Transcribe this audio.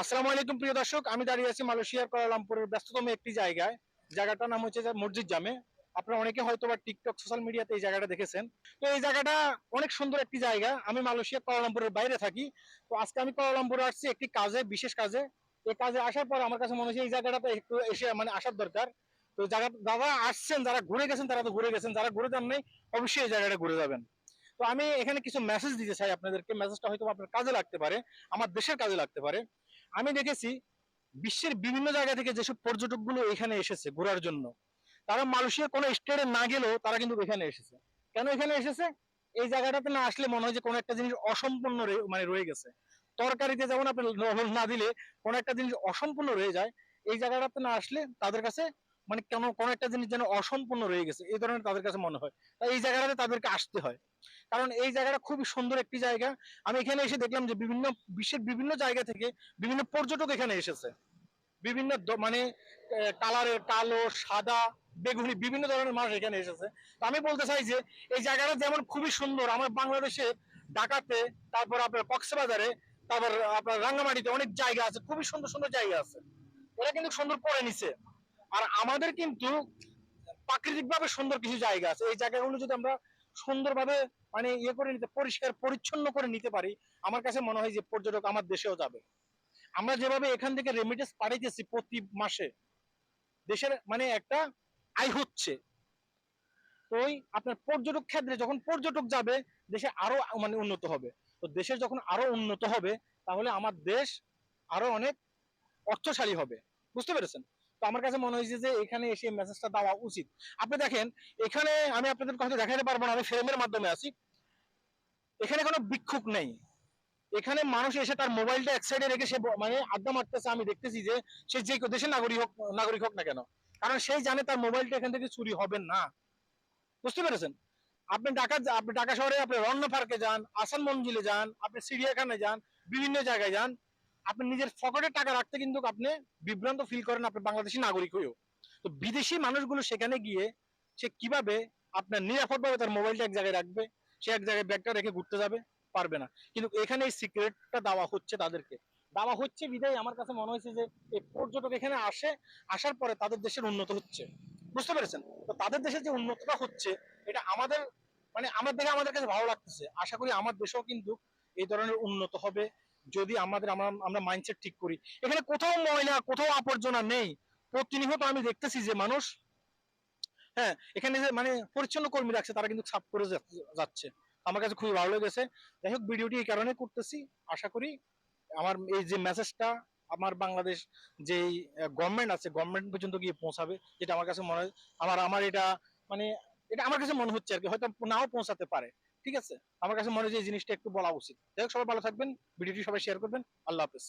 আসসালামু আলাইকুম প্রিয় দর্শক, আমি দাঁড়িয়ে আছি মালয়েশিয়ার কুয়ালালামপুরের ব্যস্ততম একটি জায়গায়। জায়গাটার নাম হচ্ছে মসজিদ জামে। আপনারা অনেকে হয়তো বা টিকটক সোশ্যাল মিডিয়াতে এই জায়গাটা দেখেছেন। তো এই জায়গাটা অনেক সুন্দর একটি জায়গা। আমি মালয়েশিয়া কুয়ালালামপুরের বাইরে থাকি। তো আজকে আমি কুয়ালালামপুরে আসছি একটি কাজে, বিশেষ কাজে। এই কাজে আসার পর আমার কাছে মনে হচ্ছে এই জায়গাটাতে একটু এসে মানে আসার দরকার। তো যারা আসছেন, যারা ঘুরে গেছেন, তারা তো ঘুরে গেছেন। যারা ঘুরে যান নাই, অবশ্যই এই জায়গাটা ঘুরে যাবেন। তো আমি এখানে কিছু মেসেজ দিতে চাই আপনাদেরকে। মেসেজটা হয়তো আপনার কাজে লাগতে পারে, আমার দেশের কাজে লাগতে পারে। আমি দেখেছি বিশ্বের বিভিন্ন জায়গা থেকে যেসব পর্যটকগুলো এখানে এসেছে ঘোরার জন্য, তারা মালয়েশিয়ার কোনো স্টেটে না গেলেও তারা কিন্তু এখানে এসেছে। কেন এখানে এসেছে? এই জায়গাটাতে না আসলে মনে হয় যে কোনো একটা জিনিস অসম্পূর্ণ মানে রয়ে গেছে। তরকারিতে যেমন আপনি লবণ না দিলে কোনো একটা জিনিস অসম্পূর্ণ রয়ে যায়, এই জায়গাটাতে না আসলে তাদের কাছে মানে কেন, কোনো একটা জিনিস যেন অসম্পূর্ণ রয়ে গেছে, এই ধরনের তাদের কাছে মনে হয়। তাই এই জায়গাটাতে তাদেরকে আসতে হয়। কারণ এই জায়গাটা খুবই সুন্দর একটি জায়গা। আমি এখানে এসে দেখলাম যে বিভিন্ন বিশ্বের বিভিন্ন জায়গা থেকে বিভিন্ন পর্যটক এখানে এসেছে। বিভিন্ন মানে কালারের কালো, সাদা, বেগুনি, বিভিন্ন ধরনের মানুষ এখানে এসেছে। তো আমি বলতে চাই যে, এই জায়গাটা যেমন খুবই সুন্দর, আমার বাংলাদেশে ঢাকাতে, তারপর আপনার কক্সবাজারে, তারপর আপনার রাঙ্গামাটিতে অনেক জায়গা আছে, খুবই সুন্দর সুন্দর জায়গা আছে। ওরা কিন্তু সুন্দর করে নিছে। আর আমাদের কিন্তু প্রাকৃতিক ভাবে সুন্দর কিছু জায়গা আছে। এই জায়গাগুলো যদি আমরা সুন্দরভাবে মানে ইয়ে করে নিতে, পরিষ্কার, পরিচ্ছন্ন করে নিতে পারি, আমার কাছে মনে হয় যে পর্যটক আমার দেশেও যাবে। আমরা যেভাবে এখান থেকে রেমিটেন্স পাঠাইতেছি প্রতি মাসে, দেশের মানে একটা আয় হচ্ছে। তো ওই আপনার পর্যটক ক্ষেত্রে যখন পর্যটক যাবে, দেশে আরও মানে উন্নত হবে। তো দেশের যখন আরও উন্নত হবে, তাহলে আমার দেশ আরও অনেক অর্থশালী হবে। বুঝতে পেরেছেন? তো আমার কাছে মনে হয়েছে যে এখানে এসে মেসেজটা দেওয়া উচিত। আপনি দেখেন, এখানে আমি আপনাদের কথা দেখাতে পারব না, আমি ফ্রেমের মাধ্যমে আছি। এখানে কোনো বিক্ষোভ নেই। এখানে মানুষ এসে তার মোবাইলটা এক সাইডে রেখে সে মানে আড্ডা মারতেছে, আমি দেখতেছি যে সে যে দেশের নাগরিক হোক নাগরিক হোক না কেন। কারণ সেই জানে তার মোবাইলটা এখান থেকে চুরি হবে না। বুঝতে পেরেছেন? আপনি ঢাকা আপনি ঢাকা শহরে আপনি রন্ন পার্কে যান, আসান মঞ্জিলে যান, আপনি চিড়িয়াখানায় যান, বিভিন্ন জায়গায় যান আপনি নিজের পকেটে টাকা রাখতে কিন্তু আপনি বিভ্রান্ত ফিল করেন আপনি বাংলাদেশি নাগরিক হয়েও। তো বিদেশি মানুষগুলো সেখানে গিয়ে সে কীভাবে আপনার নিরাপদভাবে তার মোবাইলটা এক জায়গায় রাখবে, সে এক জায়গায় ব্যাগটা রেখে ঘুরতে যাবে, পারবে না। কিন্তু এখানে এই সিক্রেটটা দেওয়া হচ্ছে তাদেরকে। দেওয়া হচ্ছে বিদায় আমার কাছে মনে হয়েছে যে এই পর্যটক এখানে আসে, আসার পরে তাদের দেশের উন্নত হচ্ছে। বুঝতে পেরেছেন? তো তাদের দেশের যে উন্নতটা হচ্ছে, এটা আমাদের মানে আমার দেখে আমাদের কাছে ভালো লাগতেছে। আশা করি আমার দেশেও কিন্তু এই ধরনের উন্নত হবে। যদি আমাদের, আমরা আমরা মাইন্ডসেট ঠিক করি। এখানে কোথাও ময়লা, কোথাও আবর্জনা নেই। প্রতিনিয়ত আমি দেখতেছি যে মানুষ হ্যাঁ এখানে যে মানে পরিচ্ছন্ন কর্মী রাখছে, তারা কিন্তু সাফ করে যাচ্ছে। আমার কাছে খুবই ভালো লেগেছে। যাই হোক, ভিডিওটি এই কারণে করতেছি। আশা করি আমার এই যে মেসেজটা আমার বাংলাদেশ যে গভর্নমেন্ট আছে গভর্নমেন্ট পর্যন্ত গিয়ে পৌঁছাবে, যেটা আমার কাছে মনে হয়। আমার আমার এটা মানে এটা আমার কাছে মনে হচ্ছে আর কি, হয়তো নাও পৌঁছাতে পারে। ঠিক আছে? আমার কাছে মনে হয় যে এই জিনিসটা একটু বলা উচিত। যাই হোক, সবাই ভালো থাকবেন। ভিডিওটি সবাই শেয়ার করবেন। আল্লাহ হাফেজ।